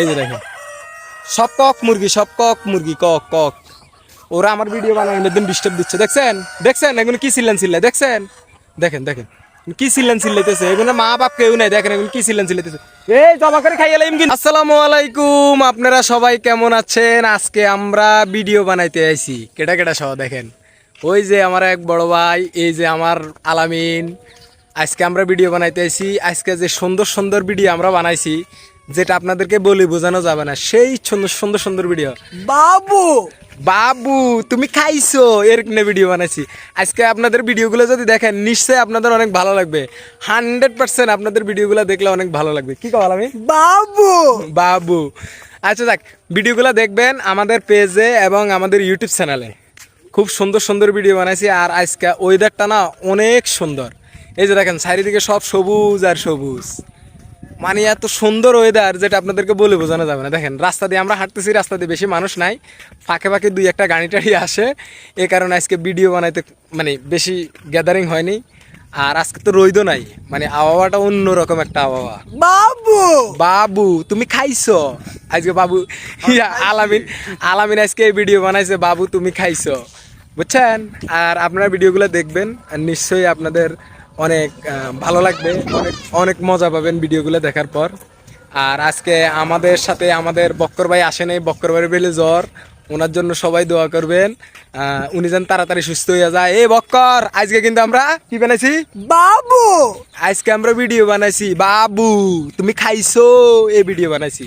এই যে দেখেন। সব কক মুরগি, সব কক মুরগি, কক কক। ওরা আমার ভিডিও বানানোর দিন ডিস্টার্ব দিচ্ছে। দেখছেন? দেখছেন? এগুলো কি চিল্লান চিল্লাই দেখছেন? দেখেন দেখেন। কি এগুলো মা বাপ কেউ দেখেন এই করে কিন্তু। আসসালামু আলাইকুম। আপনারা সবাই কেমন আছেন? আজকে আমরা ভিডিও বানাইতে আইছি। কেটা কেটা সহ? দেখেন। ওই যে আমার এক বড় ভাই, এই যে আমার আলামিন। আজকে আমরা ভিডিও বানাইতে আইছি। আজকে যে সুন্দর সুন্দর ভিডিও আমরা বানাইছি যেটা আপনাদেরকে বলি বোঝানো যাবে না। সেই সুন্দর সুন্দর সুন্দর ভিডিও বাবু! বাবু তুমি খাইছো। এরকম ভিডিও বানাইছি। আজকে আপনাদের ভিডিওগুলো যদি দেখেন নিশ্চয়ই আপনাদের অনেক ভালো লাগবে। হান্ড্রেড পার্সেন্ট আপনাদের ভিডিওগুলো দেখলে অনেক ভালো লাগবে। কি কল আমি? বাবু! বাবু। আচ্ছা যাক ভিডিওগুলো দেখবেন আমাদের পেজে এবং আমাদের ইউটিউব চ্যানেলে খুব সুন্দর সুন্দর ভিডিও বানাইছি আর আজকে ওয়েদারটা না অনেক সুন্দর। এই যে দেখেন চারিদিকে সব সবুজ আর সবুজ। মানে এত সুন্দর ওয়েদার যেটা আপনাদেরকে বলে বোঝানো যাবে না। দেখেন রাস্তা দিয়ে আমরা হাঁটতেছি রাস্তা দিয়ে বেশি মানুষ নাই। ফাঁকে ফাঁকে দুই একটা গাড়ি টাড়ি আসে। এ কারণে আজকে ভিডিও বানাইতে মানে বেশি গ্যাদারিং হয়নি। আর আজকে তো রইদও নাই। মানে আবহাওয়াটা অন্যরকম একটা আবহাওয়া। বাবু! বাবু তুমি খাইছো? আজকে বাবু আলামিন আলামিন আজকে এই ভিডিও বানাইছে বাবু তুমি খাইছো? বুঝছেন? আর আপনারা ভিডিওগুলো দেখবেন। আর নিশ্চয়ই আপনাদের অনেক ভালো লাগবে অনেক অনেক মজা পাবেন ভিডিওগুলো দেখার পর। আর আজকে আমাদের সাথে আমাদের বক্কর ভাই আসেন এই বক্কর বেলে জ্বর ওনার জন্য সবাই দোয়া করবেন। উনি যেন তাড়াতাড়ি সুস্থ হয়ে যায়। এই বক্কর আজকে কিন্তু আমরা কি বানাইছি? বাবু! আজকে আমরা ভিডিও বানাইছি। বাবু তুমি খাইছো এই ভিডিও বানাইছি।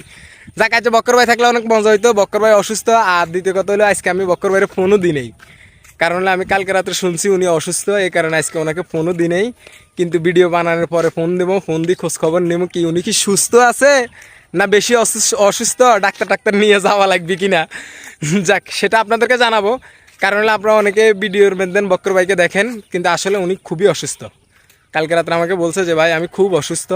যাক আজকে বক্কর ভাই থাকলে অনেক মজা হইতো। বক্কর ভাই অসুস্থ আর দ্বিতীয় কথা হলো আজকে আমি বক্কর ভাইয়ের ফোনও দিই নেই। কারণ হলো আমি কালকে রাত্রে শুনছি উনি অসুস্থ, এই কারণে আজকে ওনাকে ফোনও দিই নেই। কিন্তু ভিডিও বানানোর পরে ফোন দেবো, ফোন দিয়ে খোঁজ খবর নেব কি উনি কি সুস্থ আছে না বেশি অসুস্থ, ডাক্তার টাক্তার নিয়ে যাওয়া লাগবে কি না যাক, সেটা আপনাদেরকে জানাব। কারণ হলো আপনারা অনেকে ভিডিওর মধ্যে বক্কর ভাইকে দেখেন, কিন্তু আসলে উনি খুবই অসুস্থ। কালকে রাত্রে আমাকে বলছে যে, ভাই, আমি খুব অসুস্থ।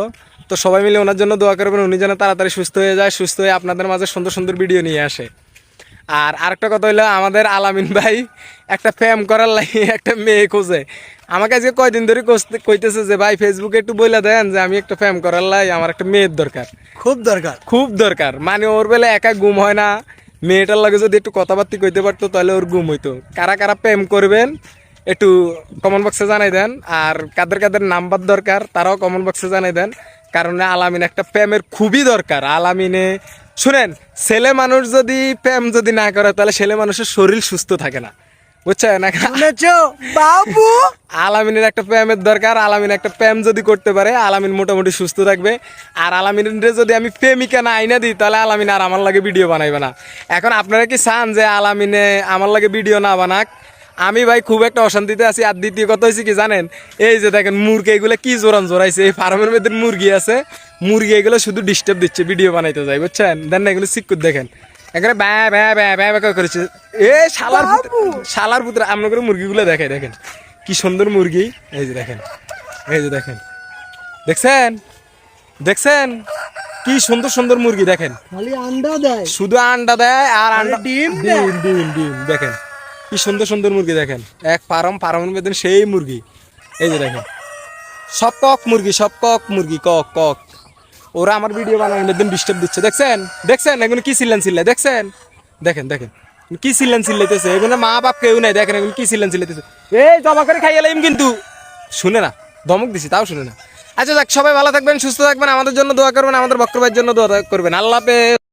তো সবাই মিলে ওনার জন্য দোয়া করবেন, উনি যেন তাড়াতাড়ি সুস্থ হয়ে যায়, সুস্থ হয়ে আপনাদের মাঝে সুন্দর সুন্দর ভিডিও নিয়ে আসে। আর আরেকটা কথা হইল আমাদের আলামিন ভাই একটা ফ্যাম করার লাগে একটা মেয়ে খোঁজে। আমাকে আজকে কয়দিন ধরে কইতে- কইতেছে যে ভাই ফেসবুকে একটু বইলা দেন যে আমি একটা ফ্যাম করার লাই আমার একটা মেয়ের দরকার। খুব দরকার। খুব দরকার। মানে ওর বেলা একা গুম হয় না। মেয়েটার লাগে যদি একটু কথাবার্তা কইতে পারতো তাহলে ওর গুম হইতো। কারা কারা প্রেম করবেন একটু কমেন্ট বক্সে জানাই দেন। আর কাদের কাদের নাম্বার দরকার তারাও কমেন্ট বক্সে জানাই দেন। কারণ আলামিন একটা প্রেমের খুবই দরকার। আলামিনে শুনেন ছেলে মানুষ যদি প্রেম যদি না করে তাহলে ছেলে মানুষের শরীর সুস্থ থাকে না। বুঝছেন? বাবু! আলামিনের একটা প্রেমের দরকার আলামিন একটা প্রেম যদি করতে পারে আলামিন মোটামুটি সুস্থ থাকবে। আর আলামিনের যদি আমি প্রেমিকা না আইনা দিই তাহলে আলামিন আর আমার লাগে ভিডিও বানাইবে না। এখন আপনারা কি চান যে আলামিনে আমার লাগে ভিডিও না বানাক? আমি ভাই খুব একটা অশান্তিতে আছি আর দ্বিতীয় কথা হয়েছে কি জানেন? এই যে দেখেন মুরগি এগুলো কি জোরান জোরাইছে এই ফার্মের মধ্যে মুরগি আছে মুরগি এগুলো শুধু ডিস্টার্ব দিচ্ছে ভিডিও বানাইতে যাই বুঝছেন? দেন না এগুলো সিকুর দেখেন। এখানে ব্যা ব্যা ব্যা ব্যা ব্যা করেছে। এ শালার শালার পুত্র আপনার করে মুরগিগুলো দেখে দেখেন। কি সুন্দর মুরগি। এই যে দেখেন এই যে দেখেন। দেখছেন? দেখছেন? কি সুন্দর সুন্দর মুরগি দেখেন। খালি আন্ডা দেয়। শুধু আন্ডা দেয় আর আন্ডা ডিম ডিম ডিম ডিম দেখেন। কি সুন্দর সুন্দর মুরগি দেখেন। এক ফার্ম ফার্মের মধ্যে সেই মুরগি। এই যে দেখেন। সব কক মুরগি সব কক মুরগি, কক কক। ওরা আমার ভিডিও বানানোর দিন ডিস্টার্ব দিচ্ছে। দেখছেন? দেখছেন? এগুলো কি চিল্লান চিল্লাই দেখছেন? দেখেন দেখেন। কি চিল্লান চিল্লাইতেছে? এগুলো মা বাপ কেউ নাই। দেখেন, এগুলো কি চিল্লান চিল্লাইতেছে। এই জমা করে খাইয়ে লাইম কিন্তু। শুনে না। ধমক দিছি, তাও শুনে না। আচ্ছা যাক, সবাই ভালো থাকবেন, সুস্থ থাকবেন। আমাদের জন্য দোয়া করবেন, আমাদের বক্র ভাইয়ের জন্য দোয়া করবেন। আল্লাহ হাফেজ।